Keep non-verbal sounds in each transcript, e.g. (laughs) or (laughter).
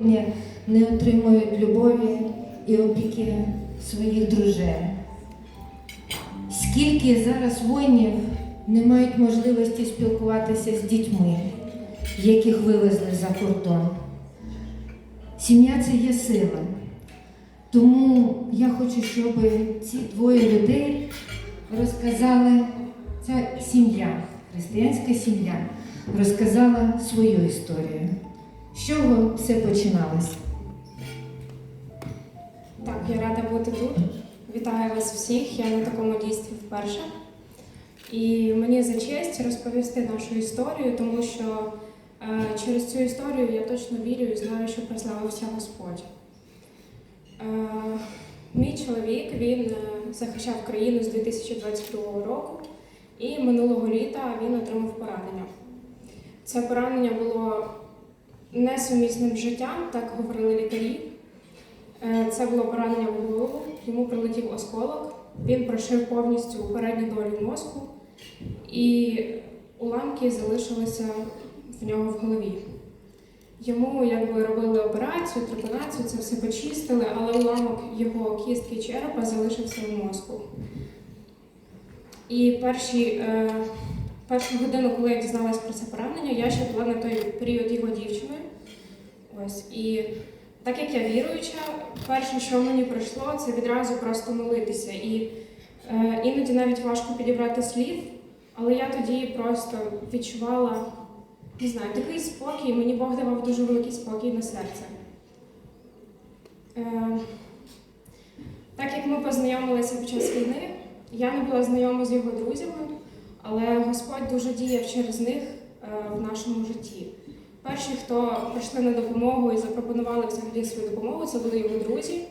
не- отримують любові і опіки своїх дружин. Скільки зараз воїнів не мають можливості спілкуватися з дітьми, яких вивезли за кордон. Сім'я це є сила. Тому я хочу, щоб ці двоє людей розказали, ця сім'я, християнська сім'я, розказала свою історію. З чого все починалось? Так, я рада бути тут. Вітаю вас всіх. Я на такому дійстві вперше. І мені за честь розповісти нашу історію, тому що е, через цю історію я точно вірю і знаю, що прославився Господь. Е, мій чоловік він е, захищав країну з 2022 року, і минулого літа він отримав поранення. Це поранення було несумісним життям, так говорили лікарі. Е, Це було поранення в голову, йому прилетів осколок, він прошив повністю передню долю мозку, і уламки залишилися в нього в голові. Йому якби робили операцію, трепанацію, це все почистили, але уламок його кістки черепа залишився в мозку. І перші, е, першу годину, коли я дізналась про це поранення, я ще була на той період його дівчиною. Ось і так як я віруюча, перше, що мені прийшло, це відразу просто молитися. І е, іноді навіть важко підібрати слів, але я тоді просто відчувала, не знаю, такий спокій, мені Бог давав дуже великий спокій на серце. Е, так як ми познайомилися під час війни, я не була знайома з його друзями, але Господь дуже діяв через них е, в нашому житті. Перші, хто прийшли на допомогу і запропонували взагалі свою допомогу, це були його друзі. Е,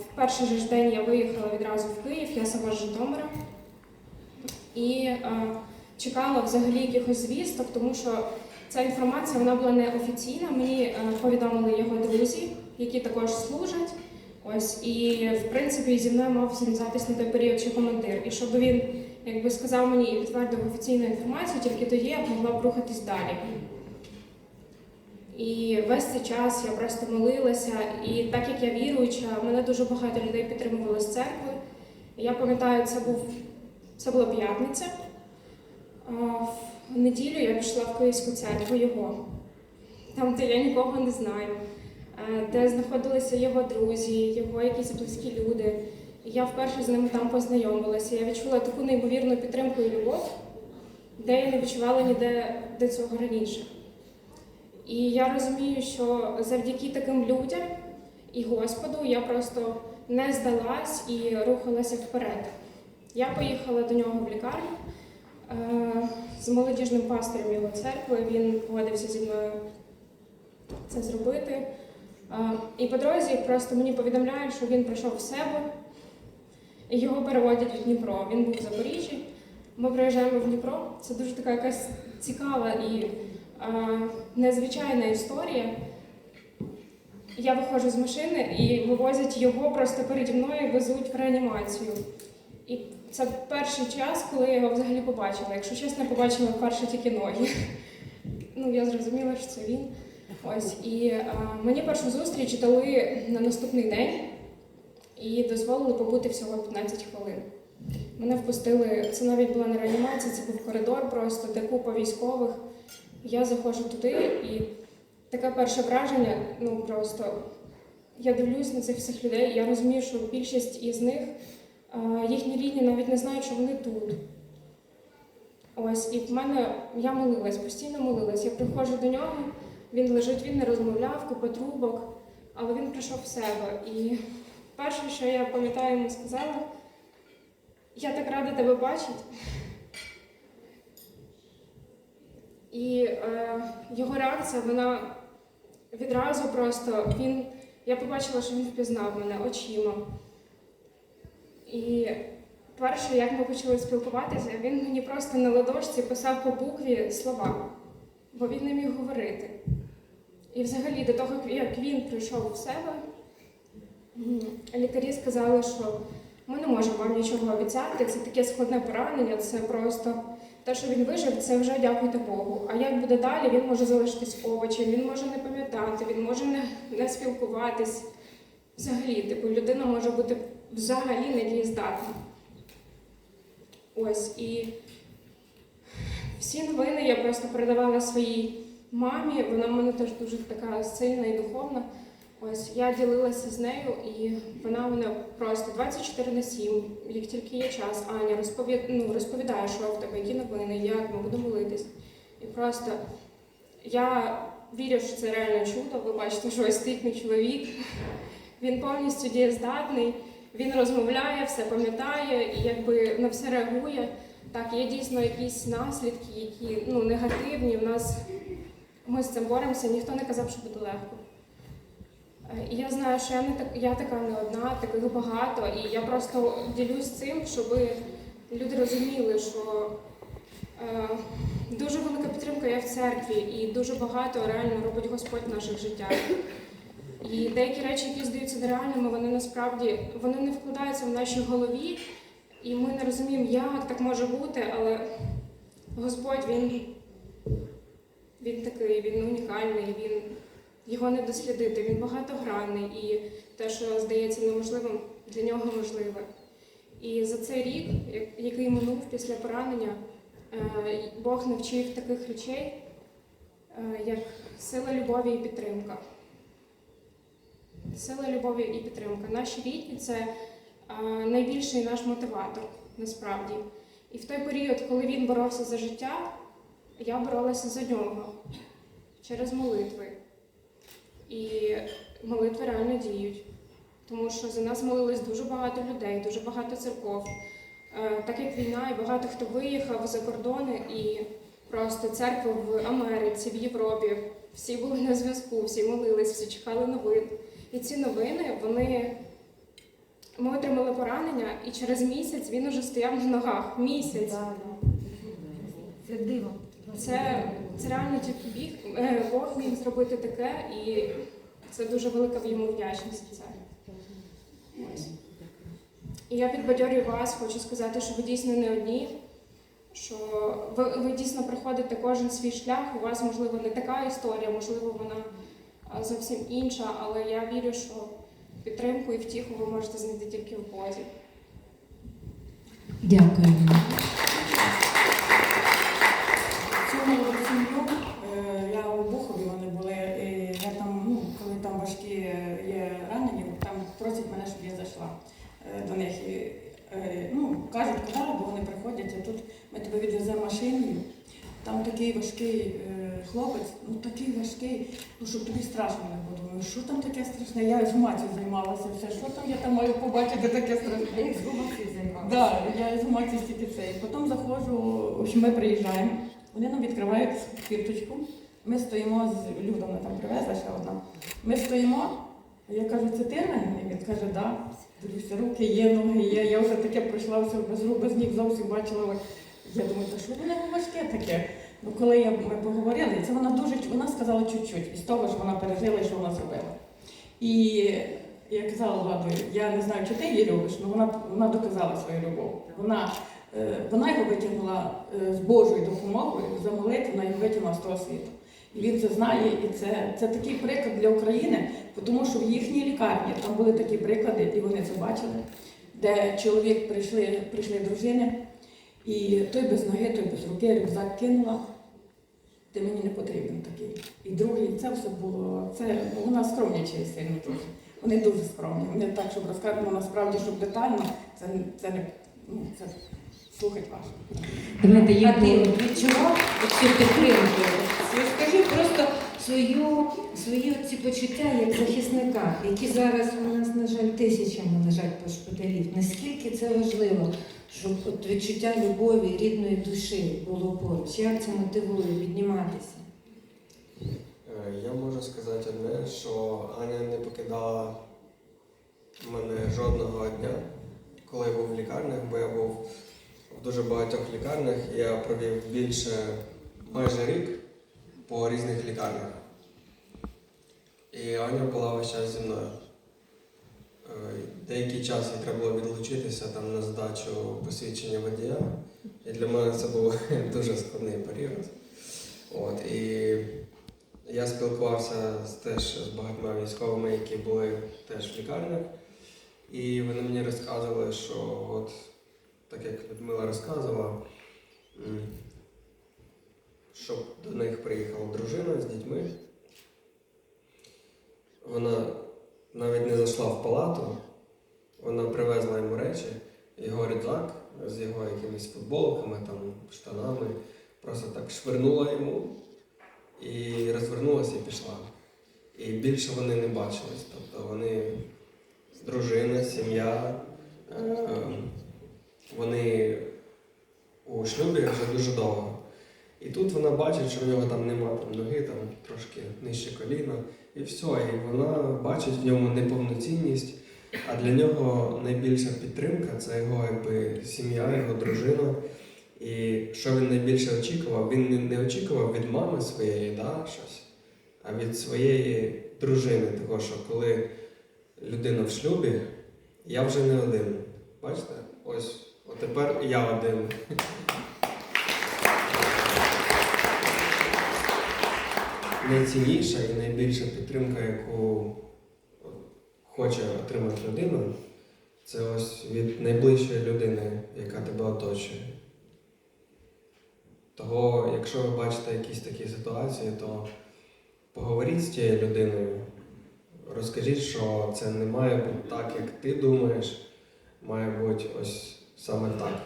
В перший же день я виїхала відразу в Київ, я сама з Житомира. І е, чекала взагалі якихось звісток, тому що ця інформація вона була неофіційна. Мені повідомили його друзі, які також служать. Ось і в принципі зі мною мав зв'язатись на той період ще командир. І щоб він якби сказав мені і підтвердив офіційну інформацію, тільки тоді я могла б рухатись далі. І весь цей час я просто молилася, і так як я віруюча, мене дуже багато людей підтримували з церкви. Я пам'ятаю, це був це була п'ятниця. В неділю я пішла в Київську церкву його, там, де я нікого не знаю, е, де знаходилися його друзі, його якісь близькі люди. Я вперше з ними там познайомилася. Я відчула таку неймовірну підтримку і любов, де я не відчувала ніде до цього раніше. І я розумію, що завдяки таким людям і Господу я просто не здалась і рухалася вперед. Я поїхала до нього в лікарню е, з молодіжним пастирем його церкви. Він погодився зі мною це зробити. Е, І по дорозі просто мені повідомляють, що він прийшов в себе його переводять в Дніпро. Він був в Запоріжжі. Ми приїжджаємо в Дніпро. Це дуже така якась цікава і е, незвичайна історія. Я виходжу з машини і вивозять його просто переді мною і везуть в реанімацію. І це перший час, коли я його взагалі побачила. Якщо чесно, побачила вперше тільки ноги. Ну, я зрозуміла, що це він. Ось. І е, мені першу зустріч дали на наступний день і дозволили побути всього 15 хвилин. Мене впустили, це навіть була не реанімація, це був коридор просто, де купа військових. Я заходжу туди і таке перше враження, ну просто я дивлюсь на цих всіх людей, я розумію, що більшість із них, їхні рідні навіть не знають, що вони тут. Ось, і в мене я молилась, постійно молилась. Я приходжу до нього, він лежить, він не розмовляв, купа трубок, але він прийшов в себе. І перше, що я пам'ятаю, йому сказала, я так рада тебе бачити. І е, його реакція, вона відразу просто він. Я побачила, що він впізнав мене очима. І перше, як ми почали спілкуватися, він мені просто на ладошці писав по букві слова, бо він не міг говорити. І взагалі, до того, як він прийшов в себе, лікарі сказали, що ми не можемо вам нічого обіцяти, це таке складне поранення, це просто те, що він вижив, це вже дякуйте Богу. А як буде далі, він може залишитись овочем, він може не пам'ятати, він може не, не спілкуватись. Взагалі, типу, людина може бути взагалі недієздатна. Ось і всі новини я просто передавала своїй мамі. Вона в мене теж дуже така сильна і духовна. Ось я ділилася з нею, і вона мене просто 24 на 7, як тільки є час, Аня розповідає, ну, розповідає, що в тебе, які новини, як ми будемо молитись. І просто я вірю, що це реально чудо. Ви бачите, що ось мій чоловік. Він повністю дієздатний, він розмовляє, все пам'ятає і якби на все реагує. Так, є дійсно якісь наслідки, які ну, негативні. В нас ми з цим боремося, ніхто не казав, що буде легко. Е, я знаю, що я не так, я така не одна, таких багато, і я просто ділюсь цим, щоб люди розуміли, що е, дуже велика підтримка є в церкві, і дуже багато реально робить Господь в наших життях. І деякі речі, які здаються нереальними, вони насправді вони не вкладаються в нашій голові, і ми не розуміємо, як так може бути, але Господь він, він такий, він унікальний, він його не дослідити. Він багатогранний і те, що здається неможливим, для нього можливе. І за цей рік, який минув після поранення, е, Бог навчив таких речей, е, як сила любові і підтримка. Сила любові і підтримка. Наші рідні це е, найбільший наш мотиватор, насправді. І в той період, коли він боровся за життя, я боролася за нього через молитви. І молитви реально діють. Тому що за нас молились дуже багато людей, дуже багато церков. Е, Так як війна, і багато хто виїхав за кордони, і просто церкви в Америці, в Європі, всі були на зв'язку, всі молились, всі чекали новин. І ці новини, вони. Ми отримали поранення, і через місяць він уже стояв на ногах. Місяць. Це диво. Це, це реально тільки біг. Е, Бог міг зробити таке, і це дуже велика йому вдячність. Це. І я підбадьорюю вас, хочу сказати, що ви дійсно не одні, що ви, ви дійсно проходите кожен свій шлях. У вас, можливо, не така історія, можливо, вона зовсім інша, але я вірю, що підтримку і втіху ви можете знайти тільки в Бозі. Дякую. Цьому сім'ю е, я у Бухові вони були, і я там, ну, коли там важкі е, є ранені, там просять мене, щоб я зайшла е, до них. І, е, ну, кажуть, куди, бо вони приходять, а тут тебе відвеземо машиною. Там такий важкий е, хлопець, ну такий важкий, ну щоб тобі страшно не було. Думаю, що там таке страшне? Я з матір займалася все. Що там я там маю побачити таке страшне? Да, я з матір тільки це. І Потім заходжу, в общем, ми приїжджаємо, вони нам відкривають фірточку. Ми стоїмо з Люда, вона там привезла ще одна. Ми стоїмо, я кажу, це ти ранений? Він каже, да. Дивлюся, руки є, ноги є. Я вже таке пройшла все без рук, без ніг зовсім бачила. Я думаю, та що воно важке таке? Ну, коли я, ми поговорили, це вона дуже вона сказала чуть-чуть із того, що вона пережила і що вона зробила. І я казала Владу, я не знаю, чи ти її любиш, але вона, вона доказала свою любов. Вона, е, вона його витягнула е, з Божою допомогою за молитву, вона його витягнула з того світу. І він це знає, і це, це такий приклад для України, тому що в їхній лікарні там були такі приклади, і вони це бачили, де чоловік прийшли, прийшли дружини, і той без ноги, той без руки, рюкзак кинула. Ти мені не потрібен такий. І другий, це все було, це ну, вона скромнічає сильно дуже. Вони дуже скромні. Вони так, щоб розказано насправді, щоб детально, це, це не ну, це слухать важко. А ти відчував цю підтримку? Розкажи просто свою, свої ці почуття як захисника, які зараз у нас, на жаль, тисячами лежать по шпиталів. Наскільки це важливо, щоб от відчуття любові, рідної душі було поруч? Як це мотивує підніматися? Е, Я можу сказати одне, що Аня не покидала мене жодного дня, коли я був в лікарнях, бо я був в дуже багатьох лікарнях. Я провів більше майже рік по різних лікарнях. І Аня була весь час зі мною. Е, Деякий час їй треба було відлучитися там на здачу посвідчення водія. І для мене це був (laughs) дуже складний період. От, і я спілкувався з, теж з багатьма військовими, які були теж в лікарнях. І вони мені розказували, що от, так як Людмила розказувала, щоб до них приїхала дружина з дітьми. Вона навіть не зайшла в палату, вона привезла йому речі, його рюкзак з його якимись футболками, там, штанами, просто так швирнула йому і розвернулася і пішла. І більше вони не бачились. Тобто вони дружина, сім'я, е, вони у шлюбі вже дуже довго. І тут вона бачить, що в нього там нема там, ноги, там трошки нижче коліна, і все. І вона бачить в ньому неповноцінність. А для нього найбільша підтримка це його якби, сім'я, його дружина. І що він найбільше очікував? Він не- очікував від мами своєї да, щось, а від своєї дружини. Того, що коли людина в шлюбі, я вже не один. Бачите? Ось, от тепер я один. Найцінніша і найбільша підтримка, яку хоче отримати людина, це ось від найближчої людини, яка тебе оточує. Того, якщо ви бачите якісь такі ситуації, то поговоріть з тією людиною, розкажіть, що це не має бути так, як ти думаєш, має бути ось саме так.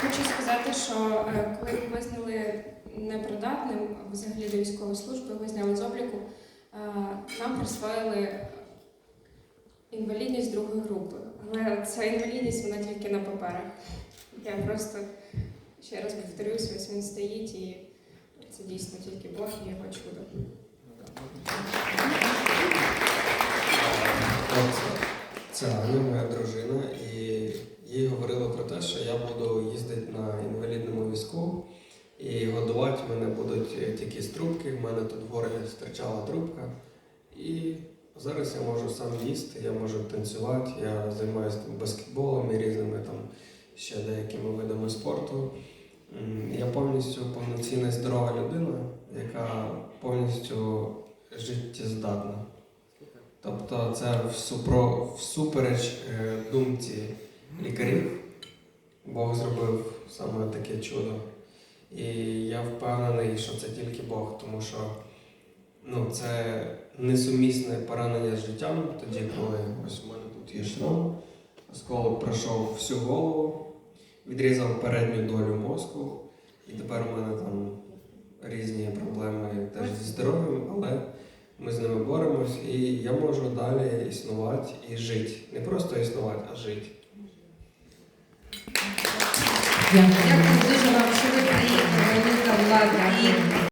Хочу сказати, що е, коли визнали непридатним взагалі до військової служби, його зняли з обліку, е, нам присвоїли інвалідність другої групи. Але ця інвалідність вона тільки на паперах. Я просто ще раз повторюсь, ось він стоїть і це дійсно тільки Бог і його чудо. Це Аня, моя дружина, і те, що я буду їздити на інвалідному візку і годувати мене будуть е, тільки з трубки. В мене тут в горлі стирчала трубка. І зараз я можу сам їсти, я можу танцювати, я займаюся там баскетболом і різними там ще деякими видами спорту. Я повністю повноцінна здорова людина, яка повністю життєздатна. Тобто це всупереч е, думці лікарів. Бог зробив саме таке чудо. І я впевнений, що це тільки Бог, тому що ну, це несумісне поранення з життям, тоді, коли ось у мене тут є шрам, осколок пройшов всю голову, відрізав передню долю мозку, і тепер у мене там різні проблеми теж зі здоров'ям, але ми з ними боремось, і я можу далі існувати і жити. Не просто існувати, а жити. Дякую дуже вам, що ви приїхали, і